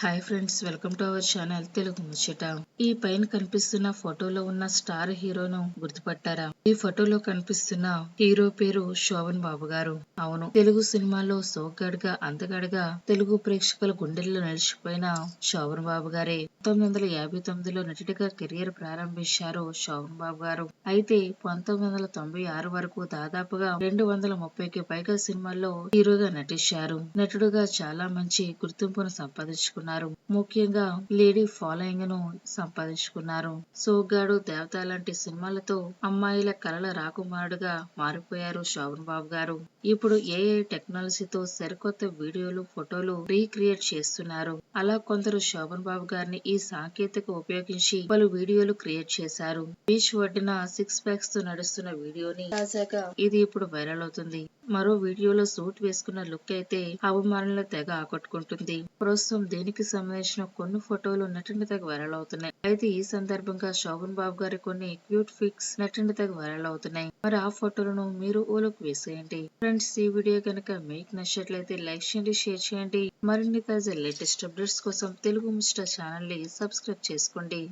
Hi friends welcome to our channel Telugu ముచ్చట ఈ పైన కనిపిస్తున్న ఫోటోలో ఉన్న స్టార్ హీరోను గుర్తుపట్టారా? ఈ ఫోటోలో కనిపిస్తున్న హీరో పేరు శోభన్ బాబు గారు. అవును తెలుగు సినిమాలో సోగ్గాడుగా అంతగాడుగా తెలుగు ప్రేక్షకుల గుండెల్లో నిలిచిపోయిన శోభన్ బాబు గారే. పంతొమ్మిది వందల యాభై తొమ్మిదిలో నటుడిగా కెరియర్ ప్రారంభించారు శోభన్ బాబు గారు. అయితే పంతొమ్మిది వందల తొంభై ఆరు వరకు దాదాపుగా రెండు వందల ముప్పైకి పైగా సినిమాల్లో హీరోగా నటించారు. నటుడుగా చాలా మంచి గుర్తింపును సంపాదించుకున్నారు. ముఖ్యంగా లేడీ ఫాలోయింగ్ను సంపాదించుకున్నారు. సోగ్గాడు దేవత లాంటి సినిమాలతో అమ్మాయిల కలల రాకుమారుడుగా మారిపోయారు శోభన్ బాబు గారు. ఇప్పుడు ఏఐ టెక్నాలజీతో సరికొత్త వీడియోలు ఫోటోలు రీక్రియేట్ చేస్తున్నారు. అలా కొందరు శోభన్ బాబు గారిని ఈ సాంకేతిక ఉపయోగించి పలు వీడియోలు క్రియేట్ చేశారు. బీచ్ ఒడ్డున సిక్స్ ప్యాక్స్తో నడుస్తున్న వీడియోని తాజాగా ఇది ఇప్పుడు వైరల్ అవుతుంది. మరో వీడియోలో సూట్ వేసుకున్న లుక్ అయితే అవమానంలో తెగ ఆకట్టుకుంటుంది. ప్రస్తుతం దీనికి సంబంధించిన కొన్ని ఫోటోలు నటిండి తెగ వైరల్ అవుతున్నాయి. అయితే ఈ సందర్భంగా శోభన్ బాబు గారి కొన్ని క్యూట్ ఫిక్స్ నటిండి తెగ వైరల్ అవుతున్నాయి. మరి ఆ ఫోటోలను మీరు ఓలోకి వేసేయండి. ఫ్రెండ్స్ ఈ వీడియో కనుక మీకు నచ్చినట్లయితే లైక్ చేయండి షేర్ చేయండి. మరిన్ని తాజా లేటెస్ట్ అప్డేట్స్ కోసం తెలుగు ముచ్చట ఛానల్ని సబ్స్క్రైబ్ చేసుకోండి.